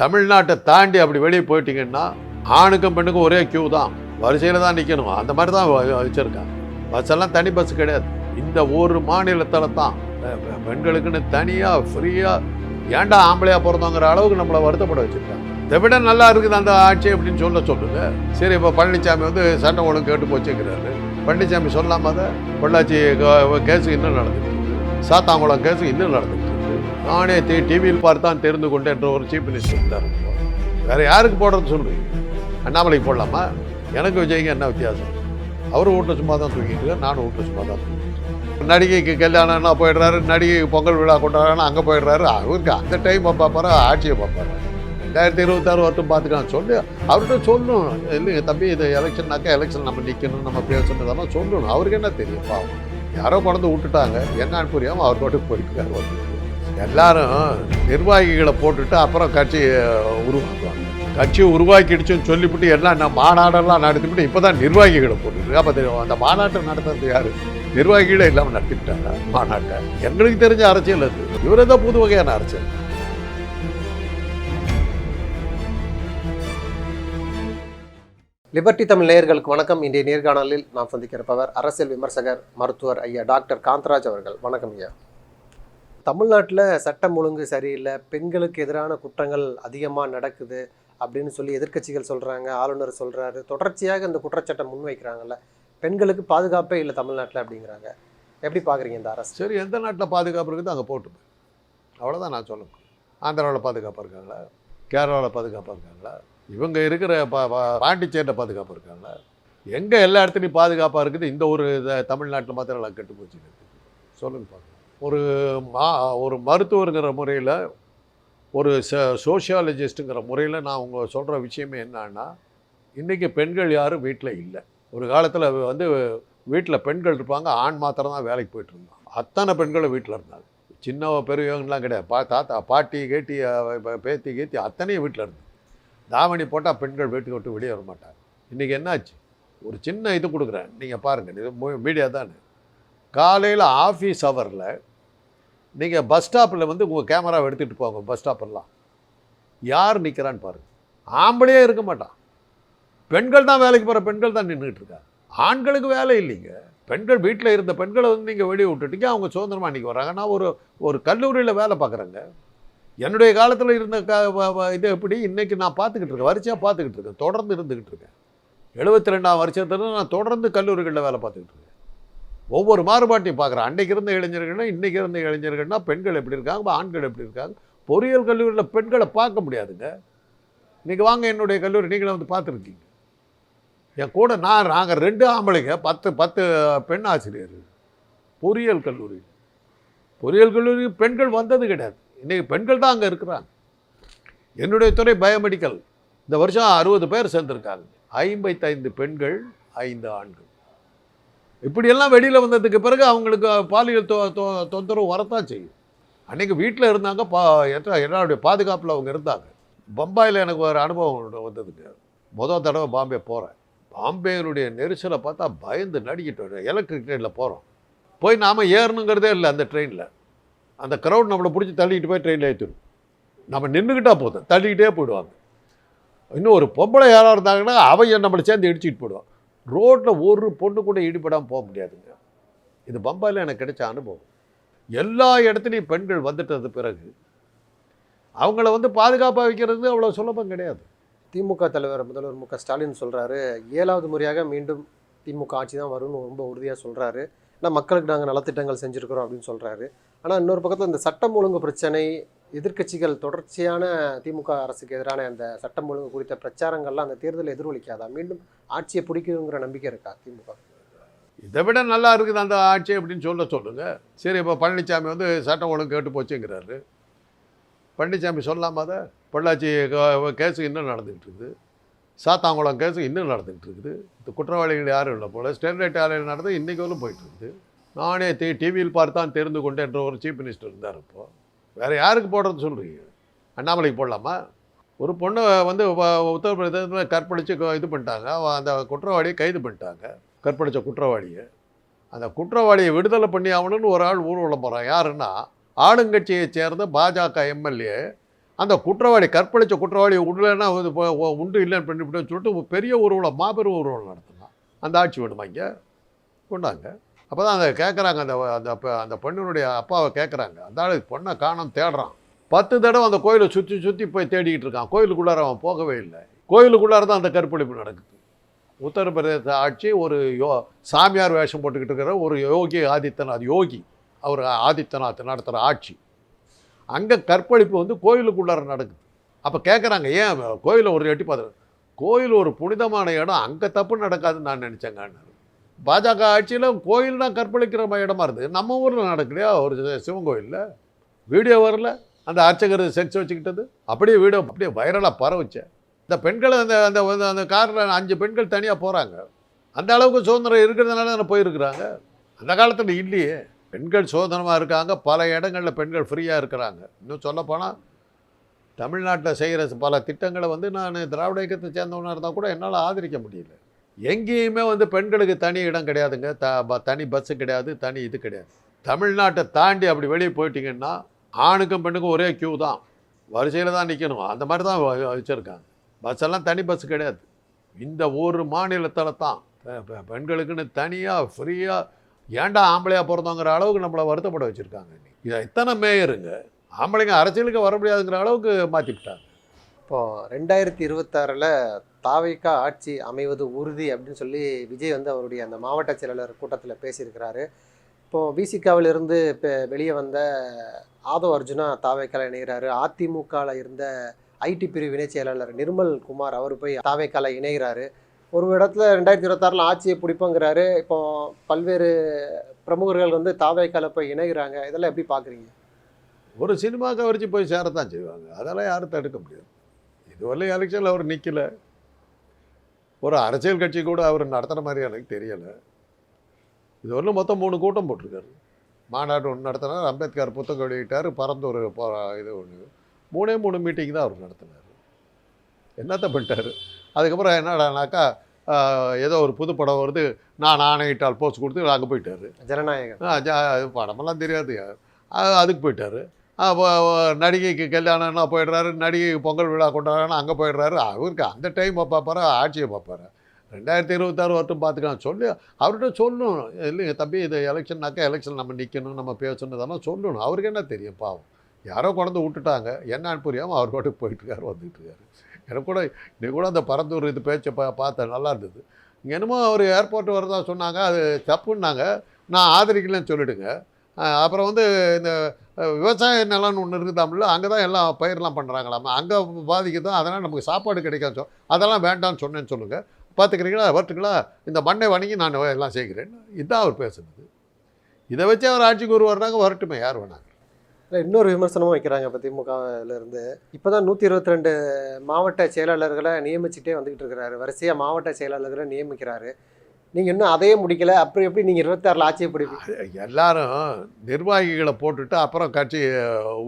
தமிழ்நாட்டை தாண்டி அப்படி வெளியே போயிட்டீங்கன்னா ஆணுக்கும் பெண்ணுக்கும் ஒரே கியூ தான். வரிசையில் தான் நிற்கணும் அந்த மாதிரி தான் வச்சுருக்காங்க. பஸ்ஸெல்லாம் பஸ் எல்லாம் தனி பஸ் கிடையாது. இந்த ஒரு மாநிலத்தில் தான் பெண்களுக்குன்னு தனியாக ஃப்ரீயாக ஏன்டா ஆம்பளையா பிறந்தோங்கிற அளவுக்கு நம்மளை வருத்தப்பட வச்சுருக்காங்க. இதை விட நல்லா இருக்குது அந்த ஆட்சி அப்படின்னு சொல்ல சொல்லுங்க. சரி இப்போ பழனிசாமி வந்து சட்டம் ஒழுங்கு கேட்டு போச்சுக்கிறாரு பழனிசாமி சொல்லாமல் அதை பொள்ளாச்சி கேஸு இன்னும் நடந்துட்டு சாத்தாங்குளம் கேஸு இன்னும் நடந்துட்டு நானே டி டிவியில் பார்த்தான் தெரிந்து கொண்டேன் என்ற ஒரு சீஃப் மினிஸ்டர் இருந்தார். வேற யாருக்கு போடுறது சொல்றீங்க அண்ணாமலைக்கு போடலாமா? எனக்கு விஜய்க்கு என்ன வித்தியாசம்? அவரும் வீட்டில் சும்மா தான் தூங்கிட்டு நானும் வீட்டில் சும்மா தான் தூங்கிட்டு நடிகைக்கு கல்யாணம்னா போயிடுறாரு நடிகைக்கு பொங்கல் விழா கொண்டாடுறாங்கன்னா அங்கே போயிடுறாரு. அவருக்கு அந்த டைம் பார்ப்பாரு ஆட்சியை பார்ப்பாரு. ரெண்டாயிரத்தி இருபத்தாறு வரட்டும் பார்த்துக்கலாம். சொல்லு. அவர்கிட்ட சொல்லணும். இல்லைங்க தம்பி இது எலெக்ஷன்னாக்கா எலெக்ஷன் நம்ம நிற்கணும் நம்ம பேசணும் இதெல்லாம் சொல்லணும். அவருக்கு என்ன தெரியும்? பாவம். யாரோ கொண்டு விட்டுட்டாங்க. என்னன்னு புரியாமல் அவர் பாட்டுக்கு போயிருக்காரு வந்து எல்லாரும் நிர்வாகிகளை போட்டுட்டு அப்புறம் கட்சி உருவாக்குவாங்க. கட்சி உருவாக்கிடுச்சுன்னு சொல்லிவிட்டு எல்லாம் நான் மாநாடெல்லாம் நடத்திவிட்டு இப்போ தான் நிர்வாகிகளை போட்டுருக்கு அப்போ அந்த மாநாட்டை நடத்துறது யார்? நிர்வாகிகளே இல்லாமல் நடத்திவிட்டாங்க மாநாட்டை? எங்களுக்கு தெரிஞ்ச அரசியல் அது. இவரே தான் புது வகையான அரசியல். லிபர்டி தமிழ் நேயர்களுக்கு வணக்கம். இன்றைய நேர்காணலில் நாம் சந்திக்கிறப்பவர் அரசியல் விமர்சகர் மருத்துவர் ஐயா டாக்டர் காந்தராஜ் அவர்கள். வணக்கம் ஐயா. தமிழ்நாட்டில் சட்டம் ஒழுங்கு சரியில்லை பெண்களுக்கு எதிரான குற்றங்கள் அதிகமாக நடக்குது அப்படின்னு சொல்லி எதிர்க்கட்சிகள் சொல்கிறாங்க ஆளுநர் சொல்கிறாரு தொடர்ச்சியாக இந்த குற்றச்சாட்டை முன்வைக்கிறாங்கல்ல பெண்களுக்கு பாதுகாப்பே இல்லை தமிழ்நாட்டில் அப்படிங்கிறாங்க. எப்படி பார்க்குறீங்க இந்த அரசு? சரி எந்த நாட்டில் பாதுகாப்பு இருக்குதோ அங்கே போட்டு அவ்வளோதான் நான் சொல்லுவேன் ஆந்திராவில் பாதுகாப்பாக இருக்காங்களா? கேரளாவில் பாதுகாப்பாக இருக்காங்களா? இவங்க இருக்கிற பாண்டிச்சேரியில் பாதுகாப்பாக இருக்காங்களா? எங்கே எல்லா இடத்துலையும் பாதுகாப்பாக இருக்குது இந்த ஒரு இதை தமிழ்நாட்டில் மாத்திரம் கெட்டு போச்சு. சொல்லுங்க பார்க்கலாம். ஒரு மா ஒரு மருத்துவருங்கிற முறையில் ஒரு ச சோஷியாலஜிஸ்ட்டுங்கிற முறையில் நான் அவங்க சொல்கிற விஷயமே என்னன்னா இன்றைக்கி பெண்கள் யாரும் வீட்டில் இல்லை. ஒரு காலத்தில் வந்து வீட்டில் பெண்கள் இருப்பாங்க ஆண் மாத்திரம் தான் வேலைக்கு போயிட்டு இருந்தாங்க. அத்தனை பெண்களும் வீட்டில் இருந்தாங்க. சின்ன பெரியவங்கலாம் கிடையாது. பா தாத்தா பாட்டி கேட்டி பேத்தி கேத்தி அத்தனையும் வீட்டில் இருந்து தாவணி போட்டால் பெண்கள் வீட்டுக்கு விட்டு வெளியே வர மாட்டாங்க. இன்றைக்கி என்னாச்சு? ஒரு சின்ன இது கொடுக்குறேன். நீங்கள் பாருங்கள் இது மீடியா தானே. காலையில் ஆஃபீஸ் ஹவரில் நீங்கள் பஸ் ஸ்டாப்பில் வந்து உங்கள் கேமராவை எடுத்துகிட்டு போங்க பஸ் ஸ்டாப்பெல்லாம் யார் நிற்கிறான்னு பாருங்கள் ஆம்பளையே இருக்க மாட்டான். பெண்கள் தான் வேலைக்கு போகிற பெண்கள் தான் நின்றுட்டு இருக்காங்க. ஆண்களுக்கு வேலை இல்லைங்க. பெண்கள் வீட்டில் இருந்த பெண்களை வந்து நீங்கள் வெளியே விட்டுட்டீங்க அவங்க சுதந்திரமாக இன்றைக்கி வராங்க நான் ஒரு ஒரு கல்லூரியில் வேலை பார்க்குறேங்க. என்னுடைய காலத்தில் இருந்த க வ- இது எப்படி? இன்றைக்கி நான் பார்த்துக்கிட்டு இருக்கேன். வரிசையாக பார்த்துக்கிட்டு இருக்கேன். தொடர்ந்து இருந்துக்கிட்டு இருக்கேன். எழுபத்தி ரெண்டாம் வருஷத்துல நான் தொடர்ந்து கல்லூரிகளில் வேலை பார்த்துக்கிட்டு இருக்கேன். ஒவ்வொரு மாறுபாட்டையும் பார்க்குறேன் அன்றைக்கு இருந்த இளைஞர்கள்னா இன்றைக்கி இருந்த இளைஞர்கள்னா பெண்கள் எப்படி இருக்காங்க ஆண்கள் எப்படி இருக்காங்க? பொறியியல் கல்லூரியில் பெண்களை பார்க்க முடியாதுங்க. இன்றைக்கி வாங்க என்னுடைய கல்லூரி நீங்களும் வந்து பார்த்துருக்கீங்க. என் கூட நான் நாங்கள் ரெண்டு ஆம்பளைங்க பத்து பத்து பெண் ஆசிரியர் பொறியியல் கல்லூரி. பொறியியல் கல்லூரி பெண்கள் வந்தது கிடையாது. இன்றைக்கி பெண்கள் தான் அங்கே இருக்கிறாங்க. என்னுடைய துறை பயோமெடிக்கல். இந்த வருஷம் அறுபது பேர் சேர்ந்துருக்காங்க. ஐம்பத்தைந்து பெண்கள் ஐந்து ஆண்கள். இப்படியெல்லாம் வெளியில் வந்ததுக்கு பிறகு அவங்களுக்கு பாலியல் தொ தொ- தொந்தரவு வரத்தான் செய்யும். அன்றைக்கி வீட்டில் இருந்தாங்க பா என்னுடைய பாதுகாப்பில் அவங்க இருந்தாங்க. பம்பாயில் எனக்கு ஒரு அனுபவம் வந்ததுங்க மொதல் தடவை பாம்பே போகிறேன் பாம்பேயினுடைய நெரிசலை பார்த்தா பயந்து நடிக்கிட்டு எலக்ட்ரிக் ட்ரெயினில் போகிறோம் போய் நாம் ஏறணுங்கிறதே இல்லை அந்த ட்ரெயினில். அந்த க்ரௌட் நம்மளை பிடிச்சி தள்ளிக்கிட்டு போய் ட்ரெயினில் ஏற்றிடும் நம்ம நின்றுக்கிட்டா போதும். தள்ளிக்கிட்டே போயிடுவாங்க. இன்னும் ஒரு பொம்பளை யாராக இருந்தாங்கன்னா அவையை நம்மளை சேர்ந்து இடிச்சிட்டு போயிடுவான். ரோட்டில் ஒரு பொண்ணு கூட ஈடுபடாமல் போக முடியாதுங்க. இது பம்பாயில் எனக்கு கிடைச்ச அனுபவம். எல்லா இடத்துலையும் பெண்கள் வந்துட்டது பிறகு அவங்கள வந்து பாதுகாப்பாக வைக்கிறது அவ்வளோ சுலபம் கிடையாது. திமுக தலைவர் முதல்வர் மு க ஸ்டாலின் சொல்கிறாரு ஏழாவது முறையாக மீண்டும் திமுக ஆட்சி தான் வரும்னு ரொம்ப உறுதியாக சொல்கிறாரு ஆனால் மக்களுக்கு நாங்கள் நலத்திட்டங்கள் செஞ்சுருக்கிறோம் அப்படின்னு சொல்கிறாரு ஆனால் இன்னொரு பக்கத்தில் இந்த சட்டம் ஒழுங்கு பிரச்சனை எதிர்க்கட்சிகள் தொடர்ச்சியான திமுக அரசுக்கு எதிரான அந்த சட்டம் ஒழுங்கு குறித்த பிரச்சாரங்கள்லாம் அந்த தேர்தலில் எதிரொலிக்காதா? மீண்டும் ஆட்சியை பிடிக்குங்கிற நம்பிக்கை இருக்கா திமுக? இதை விட நல்லா இருக்குது அந்த ஆட்சி அப்படின்னு சொல்ல சொல்லுங்க. சரி இப்போ பழனிசாமி வந்து சட்டம் ஒழுங்கு கேட்டு போச்சுங்கிறாரு. பழனிசாமி சொல்லாமல் அதை பொள்ளாச்சி கேஸு இன்னும் நடந்துகிட்டு இருக்குது. சாத்தாங்குளம் கேஸு இன்னும் நடந்துகிட்டு இருக்குது. இந்த குற்றவாளிகள் யாரும் இல்லை போல். ஸ்டெர்லைட் ஆலையில் நடந்து இன்றைக்கு வரலும் போயிட்டு இருக்குது. நானே டி டிவியில் பார்த்தான் தெரிந்து கொண்டேன் என்ற ஒரு சீஃப் மினிஸ்டர் இருந்தார் இப்போது வேறு யாருக்கு போடுறது சொல்கிறீங்க அண்ணாமலைக்கு போடலாமா? ஒரு பொண்ணை வந்து உத்தரப்பிரதேசத்தில் கற்பழித்து இது பண்ணிட்டாங்க. அந்த குற்றவாளியை கைது பண்ணிட்டாங்க. கற்பழித்த குற்றவாளியை. அந்த குற்றவாளியை விடுதலை பண்ணி ஆகணும்னு ஒரு ஆள் ஊர்வலம் போகிறான் யாருன்னா ஆளுங்கட்சியை சேர்ந்த பாஜக எம்எல்ஏ. அந்த குற்றவாளி கற்பழித்த குற்றவாளி உள்ளேன்னா வந்து உண்டு இல்லைன்னு பண்ணிவிட்டோன்னு சொல்லிட்டு பெரிய ஊர்வலம் மாபெரும் ஊர்வலம் நடத்தினான். அந்த ஆட்சி வேணுமா இங்கே? கொண்டாங்க. அப்போ தான் அதை கேட்குறாங்க அந்த அந்த அந்த பெண்ணினுடைய அப்பாவை கேட்குறாங்க அந்த ஆள் பொண்ணை காணம் தேடுறான். பத்து தடவை அந்த கோயிலை சுற்றி சுற்றி போய் தேடிக்கிட்டு இருக்கான். கோயிலுக்குள்ளார அவன் போகவே இல்லை. கோயிலுக்குள்ளார தான் அந்த கற்பழிப்பு நடக்குது. உத்தரப்பிரதேச ஆட்சி ஒரு யோ சாமியார் வேஷம் போட்டுக்கிட்டு இருக்கிற ஒரு யோகி ஆதித்யநாத் யோகி. அவர் ஆதித்யநாத் நடத்துகிற ஆட்சி. அங்கே கற்பழிப்பு வந்து கோயிலுக்குள்ளார நடக்குது. அப்போ கேட்குறாங்க ஏன் கோயிலை ஒரு எட்டி பார்த்து கோயில் ஒரு புனிதமான இடம் அங்கே தப்பு நடக்காதுன்னு நான் நினச்சேங்கன்னு. பாஜக ஆட்சியில் கோயில் தான் கற்பழிக்கிற இடமா இருந்தது. நம்ம ஊரில் நடக்கலையா? ஒரு சிவன் கோயிலில். வீடியோ வரல. அந்த அர்ச்சகர் செக்ஸ் வச்சுக்கிட்டது. அப்படியே வீடியோ அப்படியே வைரலாக பரவுச்சேன் இந்த பெண்கள் அந்த அந்த அந்த- அந்த காரில் அஞ்சு பெண்கள் தனியாக போகிறாங்க அந்த அளவுக்கு சுதந்திரம் இருக்கிறதுனால தானே போயிருக்கிறாங்க. அந்த காலத்தில் இல்லையே. பெண்கள் சுதந்திரமாக இருக்காங்க. பல இடங்களில் பெண்கள் ஃப்ரீயாக இருக்கிறாங்க. இன்னும் சொல்லப்போனால் தமிழ்நாட்டில் செய்கிற பல திட்டங்களை வந்து நான் திராவிட இயக்கத்தை சேர்ந்தவனாக இருந்தால் கூட என்னால் ஆதரிக்க முடியல. எங்கேயுமே வந்து பெண்களுக்கு தனி இடம் கிடையாதுங்க. த ப- தனி பஸ்ஸு கிடையாது தனி இது கிடையாது. தமிழ்நாட்டை தாண்டி அப்படி வெளியே போயிட்டீங்கன்னா ஆணுக்கும் பெண்ணுக்கும் ஒரே க்யூ தான். வரிசையில் தான் நிற்கணும் அந்த மாதிரி தான் வ- வச்சுருக்காங்க. பஸ் எல்லாம் தனி பஸ் கிடையாது. இந்த ஒரு மாநிலத்தில் தான். பெண்களுக்குன்னு தனியாக ஃப்ரீயாக ஏன்டா ஆம்பளையாக பிறந்தோங்கிற அளவுக்கு நம்மளை வருத்தப்பட வச்சுருக்காங்க இதை எத்தனை மேயருங்க ஆம்பளைங்க அரசியலுக்கு வர முடியாதுங்கிற அளவுக்கு மாற்றிவிட்டாங்க இப்போது ரெண்டாயிரத்தி இருபத்தாறில் தாவைக்கா ஆட்சி அமைவது உறுதி அப்படின்னு சொல்லி விஜய் வந்து அவருடைய அந்த மாவட்ட செயலாளர் கூட்டத்தில் பேசியிருக்கிறாரு. இப்போது விசிகாவிலிருந்து இப்போ வெளியே வந்த ஆதவ் அர்ஜுனா தாவைக்கால இணைகிறாரு. அதிமுகவில் இருந்த ஐடி பிரிவு இணைச் செயலாளர் நிர்மல் குமார் அவர் போய் தாவைக்கால இணைகிறாரு. ஒரு இடத்துல ரெண்டாயிரத்தி இருபத்தாறில் ஆட்சியை பிடிப்போங்கிறாரு. இப்போ பல்வேறு பிரமுகர்கள் வந்து தாவைக்கால போய் இணைகிறாங்க. இதெல்லாம் எப்படி பார்க்குறீங்க ஒரு சினிமா கவர்ச்சி போய் சேரத்தான் செய்வாங்க. அதெல்லாம் யாரும் தடுக்க முடியாது. இதுவரையும் எலெக்ஷனில் அவர் நிற்கல ஒரு அரசியல் கட்சி கூட அவர் நடத்துகிற மாதிரி எனக்கு தெரியலை. இதுவரையிலும் மொத்தம் மூணு கூட்டம் போட்டிருக்காரு. மாநாடு ஒன்று நடத்தினார் அம்பேத்கர் புத்தகம் வெளியிட்டார் பரந்தூர் இது ஒன்று மூணே மூணு மீட்டிங் தான் அவர் நடத்தினார். என்னத்த பண்ணிட்டாரு? அதுக்கப்புறம் என்னடானாக்கா ஏதோ ஒரு புது படம் வருது நான் ஆணையிட்டால் போஸ்ட் கொடுத்து அங்கே போயிட்டாரு. ஜனநாயகம். ஆ, ஜா- அது படமெல்லாம் தெரியாது. அதுக்கு போயிட்டாரு. நடிகைக்கு கல்யாணம்னா போயிடுறாரு நடிகைக்கு பொங்கல் விழா கொண்டாடுறாங்கன்னா அங்கே போயிடுறாரு. அவருக்கு அந்த டைமை பார்ப்பார் ஆட்சியை பார்ப்பாரு. ரெண்டாயிரத்தி இருபத்தாறு வரட்டும் பார்த்துக்கலாம். சொல்லி அவர்கிட்ட சொல்லணும். இல்லைங்க தம்பி இது எலெக்ஷன்னாக்கா எலெக்ஷன் நம்ம நிற்கணும் நம்ம பேசணும் இதெல்லாம் சொல்லணும். அவருக்கு என்ன தெரியும்? பாவம். யாரோ கொண்டு விட்டுட்டாங்க. என்னன்னு புரியாமல் அவர் பாட்டுக்கு போயிட்டுருக்காரு வந்துட்டுருக்காரு. எனக்கு கூட இன்னைக்கு கூட அந்த பரந்தூர் இது பேச்சை பா பார்த்தேன். நல்லா இருந்தது. இங்கே என்னமோ அவர் ஏர்போர்ட் வரதா சொன்னாங்க. அது தப்புன்னாங்க. நான் ஆதரிக்கலன்னு சொல்லிவிடுங்க அப்புறம் வந்து இந்த விவசாய நிலம்னு ஒன்று இருக்குதாம்ல அங்கே தான் எல்லாம் பயிரெலாம் பண்ணுறாங்களாமா அங்கே பாதிக்குது? அதனால் நமக்கு சாப்பாடு கிடைக்காது அதெல்லாம் வேண்டாம்னு சொன்னேன்னு சொல்லுங்கள் பார்த்துக்கிறீங்களா வரட்டுங்களா இந்த மண்ணை வணங்கி நான் எல்லாம் செய்கிறேன். இதுதான் அவர் பேசுனது. இதை வச்சு அவர் ஆட்சிக்கு ஒரு வர்றாங்க வரட்டுமே யார் வேணாங்க இல்லை இன்னொரு விமர்சனமும் வைக்கிறாங்க இப்போ திமுகவிலேருந்து இப்போ தான் நூற்றி இருபத்தி ரெண்டு மாவட்ட செயலாளர்களை நியமிச்சுட்டே வந்துக்கிட்டு இருக்கிறாரு. வரிசையாக மாவட்ட செயலாளர்களை நியமிக்கிறாரு. நீங்கள் இன்னும் அதையே முடிக்கல. அப்புறம் எப்படி நீங்கள் இருபத்தாறில் ஆச்சரியப்படுவீங்க எல்லாரும் நிர்வாகிகளை போட்டுட்டு அப்புறம் கட்சியை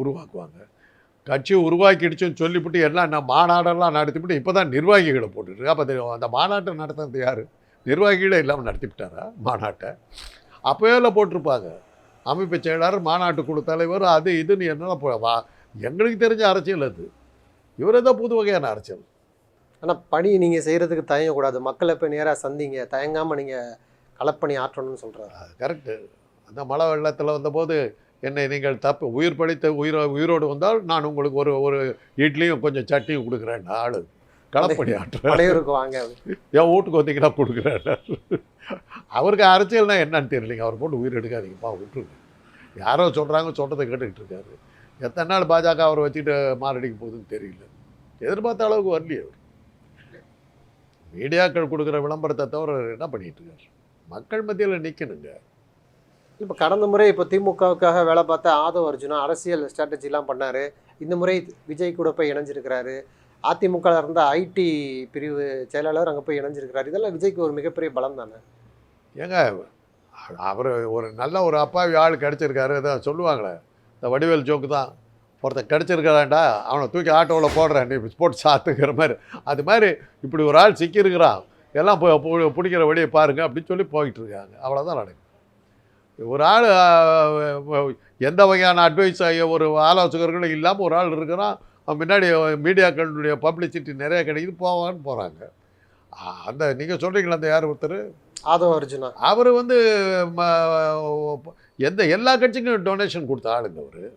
உருவாக்குவாங்க. கட்சி உருவாக்கிடுச்சுன்னு சொல்லிவிட்டு எல்லாம் நான் மாநாடெல்லாம் நடத்திவிட்டு இப்போ தான் நிர்வாகிகளை போட்டுட்டு அப்போ அந்த மாநாட்டை நடத்துறது யார்? நிர்வாகிகளே இல்லாமல் நடத்திவிட்டாரா மாநாட்டை? அப்போயே போட்டிருப்பாங்க. அமைப்பு செயலாளர் மாநாட்டு குழு தலைவர் அது இதுன்னு என்னென்ன வா எங்களுக்கு தெரிஞ்ச அரசியல் அது. இவரே தான் புது வகையான அரசியல். ஆனால் பணி நீங்கள் செய்கிறதுக்கு தயங்கக்கூடாது. மக்களை போய் நேராக சந்திங்க. தயங்காமல் நீங்கள் களப்பணி ஆற்றணும்னு சொல்கிறாரு கரெக்டு அந்த மழை வெள்ளத்தில் வந்தபோது என்னை நீங்கள் தப்பு உயிர் படைத்த உயிர் உயிரோடு வந்தால் நான் உங்களுக்கு ஒரு ஒரு இட்லியும் கொஞ்சம் சட்னியும் கொடுக்குறேன். ஆளு. களப்பணி ஆட்டுறேன் வாங்க. என் வீட்டுக்கு வந்தீங்கன்னா கொடுக்குறேன். அவருக்கு அரசியல்னா என்னன்னு தெரியலைங்க. அவர் போட்டு உயிர் எடுக்காதீங்கப்பா விட்டுருங்க. யாரோ சொல்கிறாங்க சொல்கிறத கேட்டுக்கிட்டு இருக்காரு. எத்தனை நாள் பாஜக அவரை வச்சுட்டு மாரடிக்க போகுதுன்னு தெரியல. எதிர்பார்த்த அளவுக்கு வரலையே அவர். மீடியாக்கள் கொடுக்குற விளம்பரத்தை தவிர என்ன பண்ணிட்டு இருக்காரு? மக்கள் மத்தியில் நிற்கணுங்க இப்போ கடந்த முறை இப்போ திமுகவுக்காக வேலை பார்த்த ஆதவ் அர்ஜுனா அரசியல் ஸ்ட்ராட்டஜிலாம் பண்ணார். இந்த முறை விஜய் கூட போய் இணைஞ்சிருக்கிறாரு. அதிமுக இருந்த ஐடி பிரிவு செயலாளர் அங்கே போய் இணைஞ்சிருக்கிறாரு. இதெல்லாம் விஜய்க்கு ஒரு மிகப்பெரிய பலம் தானே? ஏங்க அவர் ஒரு நல்ல ஒரு அப்பாவி ஆள் கிடச்சிருக்காரு. இதான் சொல்லுவாங்களே. இந்த வடிவேல் ஜோக்கு தான். ஒருத்தன் கிடச்சிருக்கிறான்டா அவனை தூக்கி ஆட்டோவில் போடுறேன் நீ போட்டு சாத்துக்கிற மாதிரி. அது மாதிரி இப்படி ஒரு ஆள் சிக்கியிருக்கிறான். எல்லாம் பு- பு- பிடிக்கிற வழியை பாருங்க அப்படின்னு சொல்லி போயிட்டு இருக்காங்க. அவ்வளோதான் நடக்கும் ஒரு ஆள் எந்த வகையான அட்வைஸ் ஒரு ஆலோசகர்களும் இல்லாமல் ஒரு ஆள் இருக்கிறான். முன்னாடி மீடியாக்களுடைய பப்ளிசிட்டி நிறைய கிடைக்குது போவான்னு போகிறாங்க அந்த நீங்கள் சொல்கிறீங்களா அந்த யார் ஒருத்தர்? ஆதவ அர்ஜுனா. அவர் வந்து எந்த எல்லா கட்சிக்கும் டொனேஷன் கொடுத்த ஆளுங்க அவர்.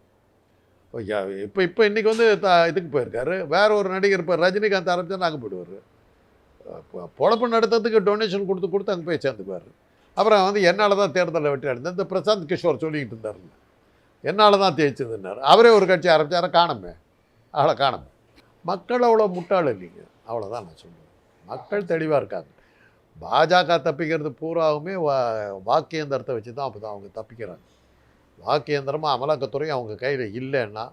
இப்போ இப்போ இன்றைக்கி வந்து த இதுக்கு போயிருக்காரு. வேறு ஒரு நடிகர் இப்போ ரஜினிகாந்த் ஆரம்பிச்சா நாங்கள் போயிடுவார் பொழப்பு நடத்துறதுக்கு டொனேஷன் கொடுத்து கொடுத்து அங்கே போய் சேர்ந்துக்குவார். அப்புறம் வந்து என்னால் தான் தேர்தலில் வெற்றி அடைந்தேன். இந்த பிரசாந்த் கிஷோர் சொல்லிக்கிட்டு இருந்தாருங்க என்னால் தான் தேய்ச்சதுன்னார் அவரே ஒரு கட்சி ஆரம்பித்தார காணமே. அவளை காணமே. மக்கள் அவ்வளோ முட்டாள் இல்லைங்க. அவ்வளோதான் நான் சொல்லுவேன் மக்கள் தெளிவாக இருக்காங்க. பாஜக தப்பிக்கிறது பூராவுமே வா வாக்கியந்திரத்தை வச்சு தான் அப்போ தான் அவங்க தப்பிக்கிறாங்க. வாக்கியந்திரமாக அமலாக்கத்துறை அவங்க கையில் இல்லைன்னா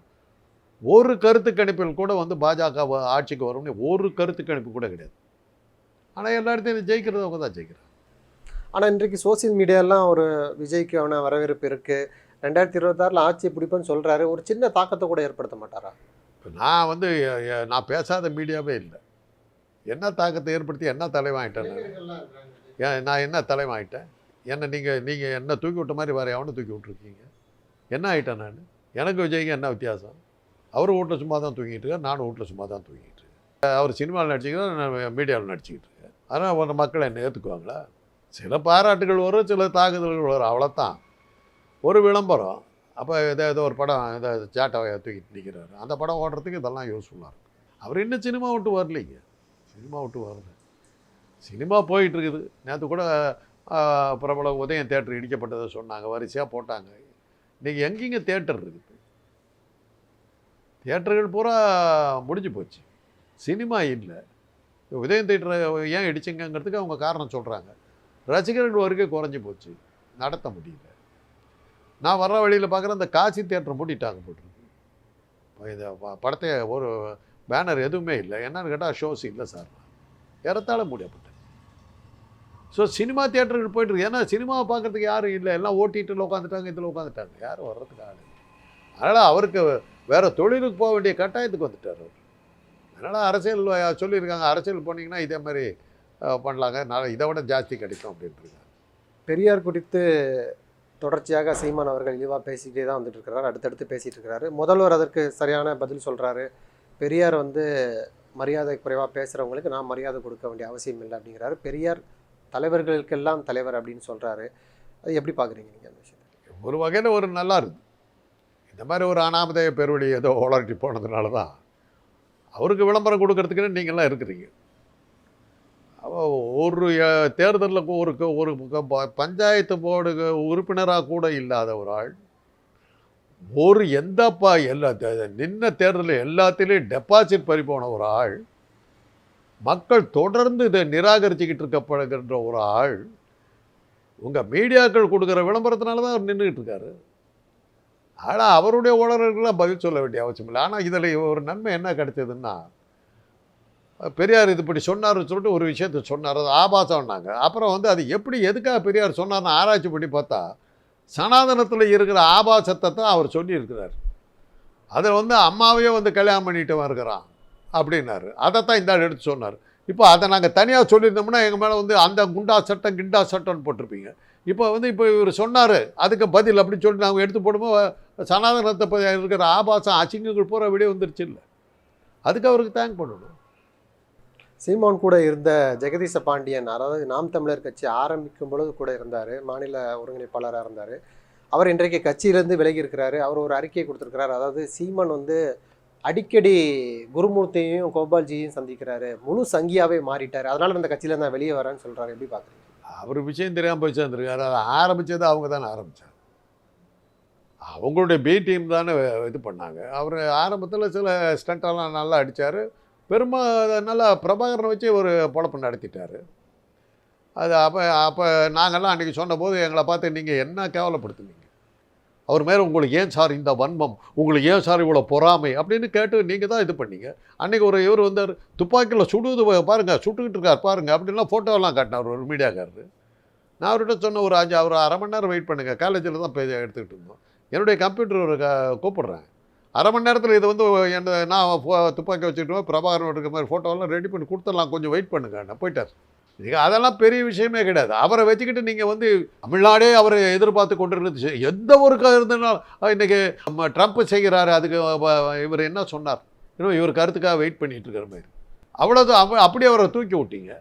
ஒரு கருத்து கணிப்பில் கூட வந்து பாஜக வ- ஆட்சிக்கு வரும்னு ஒரு கருத்து கணிப்பு கூட கிடையாது. ஆனால் எல்லா இடத்தையும் ஜெயிக்கிறது அவங்க தான் ஜெயிக்கிறாங்க. ஆனால் இன்றைக்கு சோசியல் மீடியாலாம் ஒரு விஜய்க்கான வரவேற்பு இருக்குது ரெண்டாயிரத்தி இருபத்தாறில் ஆட்சியை பிடிப்பேன்னு சொல்கிறாரு ஒரு சின்ன தாக்கத்தை கூட ஏற்படுத்த மாட்டாரா? இப்போ நான் வந்து நான் பேசாத மீடியாவே இல்லை. என்ன தாக்கத்தை ஏற்படுத்தி என்ன தலைவாயிட்டேன் நான் ஏன் நான் என்ன தலைவாயிட்டேன் என்ன நீங்கள் நீங்கள் என்ன தூக்கி விட்ட மாதிரி வேறு எவனை தூக்கி விட்ருக்கீங்க என்ன ஆகிட்டேன் நான்? எனக்கு விஜய்க்கு என்ன வித்தியாசம்? அவர் வீட்டில் சும்மா தான் தூங்கிட்டு இருக்கார் நானும் வீட்டில் சும்மா தான் தூங்கிட்டு இருக்கேன். அவர் சினிமாவில் நடிச்சுக்கிறார் நான் மீடியாவில் நடிச்சுக்கிட்டு இருக்கேன். ஆனால் அவங்க மக்கள் என்னை ஏற்றுக்குவாங்களா சில பாராட்டுகள் வரும் சில தாக்குதல்கள் வரும் அவ்வளோத்தான் ஒரு விளம்பரம் அப்போ ஏதோ ஏதோ ஒரு படம் ஏதோ சேட்டாவை தூக்கிட்டு நிற்கிறாரு அந்த படம் ஓடுறதுக்கு இதெல்லாம் யூஸ்ஃபுல்லாக இருக்கும். அவர் இன்னும் சினிமா விட்டு வரலைங்க. சினிமா விட்டு வரல. சினிமா போயிட்டுருக்குது நேற்று கூட பிரபல உதயம் தேட்டர் இடிக்கப்பட்டதை சொன்னாங்க வரிசையாக போட்டாங்க. இன்றைக்கி எங்கெங்க தேட்டர் இருக்குது. தேட்டர்கள் பூரா முடிஞ்சு போச்சு. சினிமா இல்லை. உதயம் தேட்டரை ஏன் இடிச்சிங்கங்கிறதுக்கு அவங்க காரணம் சொல்கிறாங்க ரசிகர்கள் வருகை குறைஞ்சி போச்சு. நடத்த முடியல. நான் வர்ற வழியில் பார்க்குறேன் அந்த காசி தேட்டர் மூடிட்டாங்க போட்டிருக்கு. இந்த படத்தை ஒரு பேனர் எதுவுமே இல்லை. என்னன்னு கேட்டால் ஷோஸ் இல்லை சார். ஏறத்தாழ முடியாது ஸோ சினிமா தியேட்டருக்கு போயிட்டு இருக்கு ஏன்னா சினிமாவை பார்க்கறதுக்கு யாரும் இல்லை. எல்லாம் ஓட்டிகிட்டு உட்காந்துட்டாங்க இதில் உட்காந்துட்டாங்க. யாரும் வர்றதுக்கு ஆள் அதனால் அவருக்கு வேறு தொழிலுக்கு போக வேண்டிய கட்டாயத்துக்கு வந்துட்டார் அவர். அதனால் அரசியல் சொல்லியிருக்காங்க. அரசியல் போனீங்கன்னா இதே மாதிரி பண்ணலாங்க. நான் இதை விட ஜாஸ்தி கிடைக்கும் அப்படின்ட்டு பெரியார் குறித்து தொடர்ச்சியாக சீமான் அவர்கள் இழிவாக பேசிக்கிட்டே தான் வந்துட்டு இருக்கிறார். அடுத்தடுத்து பேசிகிட்டு இருக்கிறாரு. முதல்வர் அதற்கு சரியான பதில் சொல்கிறாரு பெரியார் வந்து மரியாதை குறைவாக பேசுகிறவங்களுக்கு நான் மரியாதை கொடுக்க வேண்டிய அவசியம் இல்லை அப்படிங்கிறாரு. பெரியார் தலைவர்களுக்கெல்லாம் தலைவர் அப்படின்னு சொல்கிறாரு அது எப்படி பார்க்குறீங்க நீங்கள் அந்த விஷயத்தை? ஒரு வகையில் ஒரு நல்லா இருக்குது இந்த மாதிரி ஒரு அனாமதேய பெருவழி ஏதோ உளறட்டி போனதுனால தான் அவருக்கு விளம்பரம் கொடுக்கறதுக்குன்னு நீங்கள்லாம் இருக்கிறீங்க. ஒரு தேர்தலில் ஒரு ஒரு ப- பஞ்சாயத்து போர்டு உறுப்பினராக கூட இல்லாத ஒரு ஆள் ஒரு எந்த பா எல்லா நின்ன தேர்தலில் எல்லாத்திலையும் டெபாசிட் பறி போன ஒரு ஆள் மக்கள் தொடர்ந்து இதை நிராகரிச்சுக்கிட்டு இருக்கப்படுகின்ற ஒரு ஆள் உங்கள் மீடியாக்கள் கொடுக்குற விளம்பரத்தினால தான் அவர் நின்றுக்கிட்டு இருக்காரு. ஆனால் அவருடைய உணர்வுகள்லாம் பதில் சொல்ல வேண்டிய அவசியம் இல்லை. ஆனால் இதில் ஒரு நன்மை என்ன கிடைச்சதுன்னா பெரியார் இது இப்படி சொன்னார்னு சொல்லிட்டு ஒரு விஷயத்த சொன்னார். அது ஆபாசம்னாங்க. அப்புறம் வந்து அது எப்படி எதுக்காக பெரியார் சொன்னார்னு ஆராய்ச்சி பண்ணி பார்த்தா சனாதனத்தில் இருக்கிற ஆபாசத்தை தான் அவர் சொல்லியிருக்கிறார். அதில் வந்து அம்மாவையே வந்து கல்யாணம் பண்ணிட்டு இருக்கிறான் அப்படின்னாரு. அதைத்தான் இந்த எடுத்து சொன்னார். இப்போ அதை நாங்கள் தனியாக சொல்லியிருந்தோம்னா எங்கள் மேலே வந்து அந்த குண்டா சட்டம் கிண்டா சட்டம்னு போட்டிருப்பீங்க. இப்போ வந்து இப்போ இவர் சொன்னார். அதுக்கு பதில் அப்படின்னு சொல்லி நாங்கள் எடுத்து போடும்போது சனாதனத்தை இருக்கிற ஆபாசம் அசிங்கங்கள் பூரா வெளியே வந்துருச்சு இல்லை. அதுக்கு அவருக்கு தேங்க் பண்ணணும். சீமான் கூட இருந்த ஜெகதீச பாண்டியன் அதாவது நாம் தமிழர் கட்சி ஆரம்பிக்கும் பொழுது கூட இருந்தார் மாநில ஒருங்கிணைப்பாளராக இருந்தார். அவர் இன்றைக்கு கட்சியிலேருந்து விலகி இருக்கிறாரு. அவர் ஒரு அறிக்கையை கொடுத்துருக்கிறார். அதாவது சீமான் வந்து அடிக்கடி குருமூர்த்தியையும் கோபால்ஜியையும் சந்திக்கிறாரு. முழு சங்கியாவே மாறிட்டார். அதனால இந்த கட்சியில நான் வெளியே வரேன்னு சொல்றாரு. எப்படி பாக்குறீங்க? அவர் விஷயம் தெரியாமல் போய் சேர்ந்துருக்காரு அதை ஆரம்பித்தது அவங்க தானே ஆரம்பித்தாங்க அவங்களுடைய பி டீம் தானே இது பண்ணாங்க. அவர் ஆரம்பத்தில் சில ஸ்டண்டெல்லாம் நல்லா அடித்தார் பெருமா நல்லா பிரபாகரனை வச்சு ஒரு பொழப்பு நடத்திட்டார். அது அப்போ அப்போ நாங்கள்லாம் அன்றைக்கி சொன்னபோது எங்களை பார்த்து நீங்கள் என்ன கேவலப்படுத்துனீங்க? அவர் மேலே உங்களுக்கு ஏன் சார் இந்த வன்மம்? உங்களுக்கு ஏன் சார் இவ்வளோ பொறாமை? அப்படின்னு கேட்டு நீங்கள் தான் இது பண்ணீங்க. அன்றைக்கி ஒரு இவர் வந்தார் துப்பாக்கியில் சுடுவது பாருங்கள் பாருங்க சுட்டுக்கிட்டு இருக்கார் பாருங்க அப்படின்லாம் ஃபோட்டோலாம் காட்டினார் ஒரு மீடியாக்காரர். நான் அவர்கிட்ட சொன்ன ஒரு அஞ்சு ஒரு அரை மணி நேரம் வெயிட் பண்ணுங்கள் காலேஜில் தான் போய் எடுத்துக்கிட்டு இருந்தோம். என்னுடைய கம்ப்யூட்டர் ஒரு கூப்பிட்றேன் கூப்பிடுறேன். அரை மணி நேரத்தில் இது வந்து என்ன நான் துப்பாக்கி வச்சுக்கிட்டு பிரபாகரன் இருக்க மாதிரி ஃபோட்டோவெல்லாம் ரெடி பண்ணி கொடுத்துடலாம் கொஞ்சம் வெயிட் பண்ணுங்க நான் போயிட்டார் அதெல்லாம் பெரிய விஷயமே கிடையாது. அவரை வச்சுக்கிட்டு நீங்கள் வந்து தமிழ்நாடே அவரை எதிர்பார்த்து கொண்டிருந்துச்சு எந்த ஒரு கருத்துனாலும் இன்றைக்கி நம்ம ட்ரம்ப் செய்கிறாரு அதுக்கு இவர் என்ன சொன்னார்? இன்னும் இவர் கருத்துக்காக வெயிட் பண்ணிகிட்டு இருக்கிற மாதிரி. அவ்வளோதான் அவ அப்படியே அவரை தூக்கி விட்டீங்க.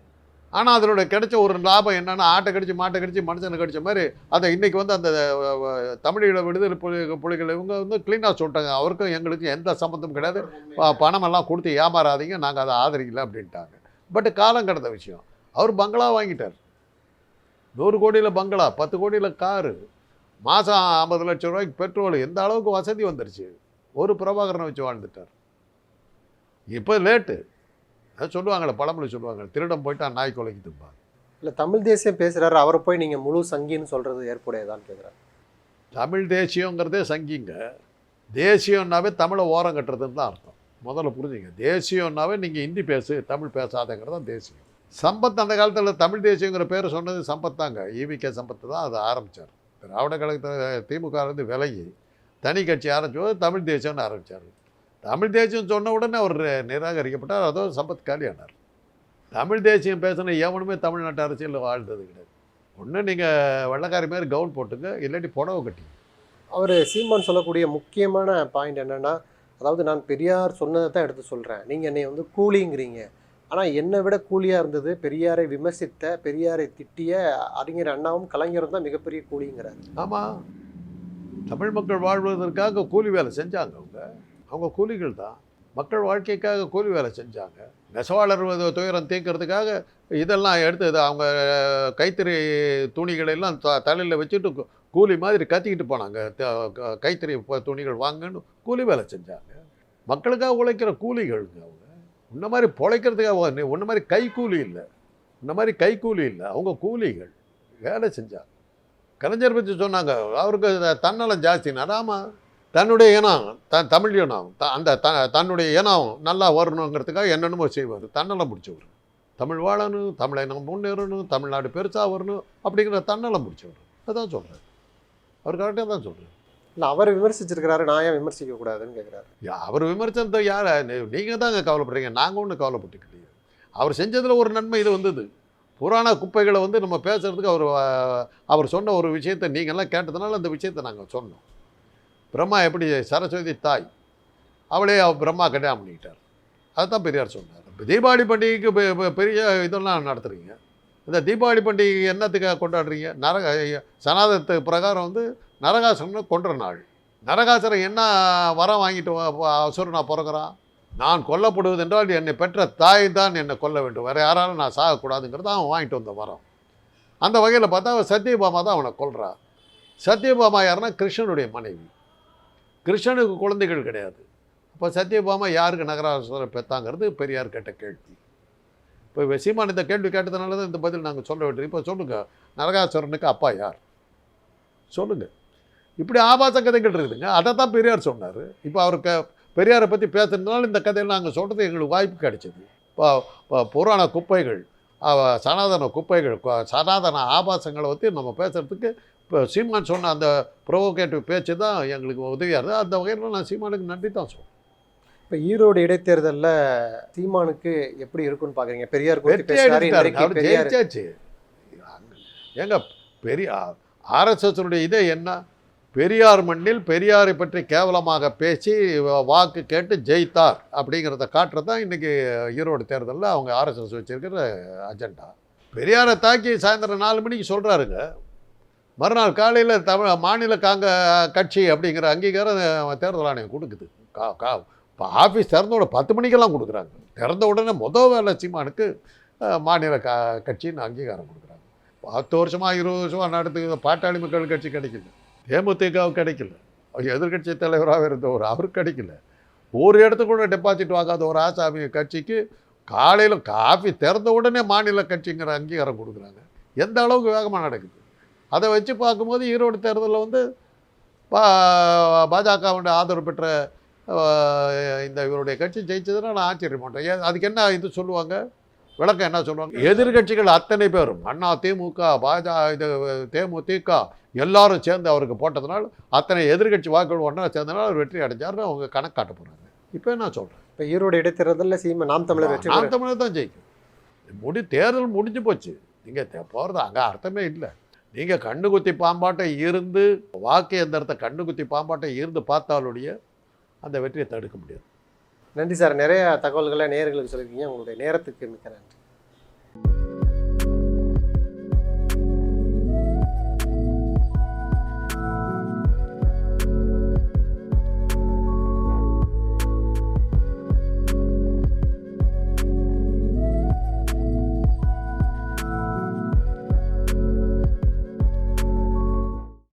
ஆனால் அதனோட கிடைச்ச ஒரு லாபம் என்னென்னா ஆட்டை கடிச்சு மாட்டை கடிச்சு மனுஷனை கடிச்ச மாதிரி அதை இன்றைக்கி வந்து அந்த தமிழீழ விடுதலை புலி புலிகள் இவங்க வந்து க்ளீனாக சொல்லிட்டாங்க. அவருக்கும் எங்களுக்கும் எந்த சம்மந்தமும் கிடையாது. ப- பணமெல்லாம் கொடுத்து ஏமாறாதீங்க நாங்கள் அதை ஆதரிக்கல அப்படின்ட்டாங்க. பட் காலம் கடந்த விஷயம். அவர் பங்களா வாங்கிட்டார். நூறு கோடியில் பங்களா பத்து கோடியில் காரு மாதம் ஐம்பது லட்சம் ரூபாய்க்கு பெட்ரோல் எந்த அளவுக்கு வசதி வந்துருச்சு? ஒரு பிரபாகரனை வச்சு வாழ்ந்துட்டார். இப்போ லேட்டு. அது சொல்லுவாங்களே பழமொழி சொல்லுவாங்க திருடம் போயிட்டா நாய் கொலைக்கு துப்பாங்க இல்லை தமிழ் தேசியம் பேசுகிறாரு அவரை போய் நீங்கள் முழு சங்கின்னு சொல்கிறது ஏற்புடையதான்னு கேட்குறாரு தமிழ் தேசியங்கிறதே சங்கிங்க. தேசியம்னாவே தமிழை ஓரம் கட்டுறதுன்னு தான் அர்த்தம். முதல்ல புரிஞ்சுங்க. தேசியம்னாவே நீங்கள் ஹிந்தி பேசு தமிழ் பேசாதங்கிறது தான் தேசியம். சம்பத் அந்த காலத்தில் தமிழ் தேசியங்கிற பேர் சொன்னது சம்பத் தாங்க. ஈவிகே சம்பத்து தான் அதை ஆரம்பித்தார் திராவிட கழகத்தில் திமுகலேருந்து விலகி தனி கட்சி ஆரம்பிச்சபோது தமிழ் தேசியம்னு ஆரம்பித்தார் தமிழ் தேசியம் சொன்ன உடனே அவர் நிராகரிக்கப்பட்டார். அதோ சம்பத் காலியானார் தமிழ் தேசியம் பேசின எவனுமே தமிழ்நாட்டு அரசியலில் வாழ்ந்தது கிடையாது. ஒன்று நீங்கள் வெள்ளக்காரி மாதிரி கவுன் போட்டுங்க இல்லாட்டி புடவை கட்டி அவர் சீமான் சொல்லக்கூடிய முக்கியமான பாயிண்ட் என்னென்னா அதாவது நான் பெரியார் சொன்னதை தான் எடுத்து சொல்கிறேன் நீங்கள் என்னை வந்து கூலிங்கிறீங்க. ஆனால் என்னை விட கூலியாக இருந்தது பெரியாரை விமர்சித்த பெரியாரை திட்டிய அறிஞர் அண்ணாவும் கலைஞரும் தான் மிகப்பெரிய கூலிங்கிறார். ஆமாம் தமிழ் மக்கள் வாழ்வதற்காக கூலி வேலை செஞ்சாங்க அவங்க. அவங்க கூலிகள் தான். மக்கள் வாழ்க்கைக்காக கூலி வேலை செஞ்சாங்க. நெசவாளர் துயரம் தீர்க்கறதுக்காக இதெல்லாம் எடுத்து அவங்க கைத்தறி துணிகளை எல்லாம் த தலையில் வச்சுட்டு கூலி மாதிரி கத்திக்கிட்டு போனாங்க. கைத்தறி துணிகள் வாங்கன்னு கூலி வேலை செஞ்சாங்க. மக்களுக்காக உழைக்கிற கூலிகள் அவங்க. உன்ன மாதிரி பொழைக்கிறதுக்காக உன்ன மாதிரி கைக்கூலி இல்லை. இந்த மாதிரி கைக்கூலி இல்லை. அவங்க கூலிகள் வேலை செஞ்சாங்க கலைஞர் பற்றி சொன்னாங்க அவருக்கு தன்னலம் ஜாஸ்தி. நடாமா தன்னுடைய இனம் த தமிழ் இனம் த அந்த த தன்னுடைய இனம் நல்லா வரணுங்கிறதுக்காக என்னென்னமோ செய்வார். தன்னலம் பிடிச்சவர். தமிழ் வாழணும் தமிழை நம்ம முன்னேறணும் தமிழ்நாடு பெருசாக வரணும் அப்படிங்கிற தன்னலம் பிடிச்சவர். அதான் சொல்கிறார் அவர் கரெக்டாக தான் சொல்கிறார் இல்லை அவர் விமர்சிச்சிருக்கிறாரு நான் ஏன் விமர்சிக்க கூடாதுன்னு கேட்குறாரு அவர் விமர்சனத்தை யார்? நீங்கள் தாங்க கவலைப்படுறீங்க. நாங்கள் ஒன்றும் கவலைப்பட்டுக்கலையே. அவர் செஞ்சதில் ஒரு நன்மை இது வந்தது. புராண குப்பைகளை வந்து நம்ம பேசுகிறதுக்கு அவர் அவர் சொன்ன ஒரு விஷயத்தை நீங்கள்லாம் கேட்டதுனால அந்த விஷயத்தை நாங்கள் சொன்னோம். பிரம்மா எப்படி சரஸ்வதி தாய்? அவளே அவர் பிரம்மா கல்யாணம் பண்ணிக்கிட்டார். அதுதான் பெரியார் சொன்னார். இப்போ தீபாவளி பண்டிகைக்கு பெ- பெரிய இதெல்லாம் நடத்துகிறீங்க இந்த தீபாவளி பண்டிகை என்னத்துக்காக கொண்டாடுறீங்க? நரக சனாதனத்து பிரகாரம் வந்து நரகாசுரனை கொன்ற நாள் நரகாசுரன் என்ன வரம் வாங்கிட்டு வ- அசுரனா பிறகுறான் நான் கொல்லப்படுவது என்றால் என்னை பெற்ற தாய் தான் என்னை கொல்ல வேண்டும். வேறு யாராலும் நான் சாகக்கூடாதுங்கிறத அவன் வாங்கிட்டு வந்த வரம். அந்த வகையில் பார்த்தா அவன் சத்யபாமா தான் அவனை கொல்றா. சத்யபாமா யாருன்னா கிருஷ்ணனுடைய மனைவி. கிருஷ்ணனுக்கு குழந்தைகள் கிடையாது. அப்போ சத்யபாமா யாருக்கு நகராசுரனை பெத்தாங்கிறது பெரியார் கேட்ட கேள்வி. இப்போ சீமான் இந்த கேள்வி கேட்டதுனால தான் இந்த பதில் நாங்கள் சொல்ல வேண்டியது. இப்போ சொல்லுங்கள் நரகாசுரனுக்கு அப்பா யார்? சொல்லுங்கள் இப்படி ஆபாச கதைகள் இருக்குதுங்க. அதை தான் பெரியார் சொன்னார். இப்போ அவருக்கு பெரியாரை பற்றி பேசுறதுனால இந்த கதையில் நாங்கள் சொல்கிறது எங்களுக்கு வாய்ப்பு கிடைச்சிது. இப்போ இப்போ புராண குப்பைகள் சனாதன குப்பைகள் கு- சனாதன ஆபாசங்களை பற்றி நம்ம பேசுகிறதுக்கு இப்போ சீமான் சொன்ன அந்த ப்ரொவோகேட்டிவ் பேச்சு தான் எங்களுக்கு உதவியாக இருந்தது அந்த வகையில் நான் சீமானுக்கு நன்றி தான் சொல்றேன். இப்போ ஈரோடு இடைத்தேர்தலில் சீமானுக்கு எப்படி இருக்குன்னு பார்க்குறீங்க பெரியார் அவர் ஜெயிச்சாச்சு. ஏங்க பெரிய ஆர்எஸ்எஸ்னுடைய இதே என்ன? பெரியார் மண்ணில் பெரியாரை பற்றி கேவலமாக பேசி வ- வாக்கு கேட்டு ஜெயித்தார் அப்படிங்கிறத காட்டுறது தான் இன்றைக்கி ஈரோடு தேர்தலில் அவங்க ஆர்எஸ்எஸ் வச்சிருக்கிற அஜெண்டா பெரியாரை தாக்கி சாயந்தரம் நாலு மணிக்கு சொல்கிறாருங்க மறுநாள் காலையில் தமிழ் மாநில காங்க கட்சி அப்படிங்கிற அங்கீகாரம் தேர்தல் ஆணையம் கொடுக்குது. கா கா இப்போ ஆஃபீஸ் திறந்த உடனே பத்து மணிக்கெல்லாம் கொடுக்குறாங்க. திறந்த உடனே மொதல் வேலை சீமானுக்கு மாநில க கட்சின்னு அங்கீகாரம் கொடுக்குறாங்க. பத்து வருஷமாக இருபது வருஷமாக நடத்துக்கு பாட்டாளி மக்கள் கட்சி கிடைக்குது. தேமுதிகவுக்கு கிடைக்கல. எதிர்கட்சி எதிர்க்கட்சி தலைவராக இருந்தவர் அவருக்கு கிடைக்கல. ஒரு இடத்துக்கு கூட டெபாசிட் வாங்காத ஒரு ஆசாமி கட்சிக்கு காலையில் காஃபி திறந்த உடனே மாநில கட்சிங்கிற அங்கீகாரம் கொடுக்குறாங்க. எந்த அளவுக்கு வேகமாக நடக்குது? அதை வச்சு பார்க்கும்போது ஈரோடு தேர்தலில் வந்து பா பாஜகவுடைய ஆதரவு பெற்ற இந்த இவருடைய கட்சி ஜெயிச்சதுன்னா நான் ஆச்சரியமாட்டேன் ஏன் அதுக்கு என்ன இது சொல்லுவாங்க? விளக்கம் என்ன சொல்லுவாங்க? எதிர்க்கட்சிகள் அத்தனை பேரும் அண்ணா திமுக பாஜக இது தேமுதிக எல்லாரும் சேர்ந்து அவருக்கு போட்டதுனால அத்தனை எதிர்க்கட்சி வாக்குகள் ஒன்றா சேர்ந்தனால அவர் வெற்றி அடைஞ்சார்னு அவங்க கணக்கு காட்ட போகிறாங்க இப்போ என்ன சொல்கிறேன் இப்போ ஈரோடு இடைத்தேர்தலில் சீமா நாம் தமிழர் வெற்றி நாம் தமிழர் தான் ஜெயிக்கும். முடி தேர்தல் முடிஞ்சு போச்சு. நீங்கள் போகிறது அங்கே அர்த்தமே இல்லை. நீங்கள் கண்ணு குத்தி பாம்பாட்டை இருந்து வாக்கு எந்திரத்தை கண்ணு குத்தி பாம்பாட்டை இருந்து பார்த்தாலுடைய அந்த வெற்றியை தடுக்க முடியாது. நன்றி சார். நிறைய தகவல்களை நேர்களுக்கு சொல்லியிருக்கீங்க. உங்களுடைய நேரத்துக்கு மிக்க நன்றி.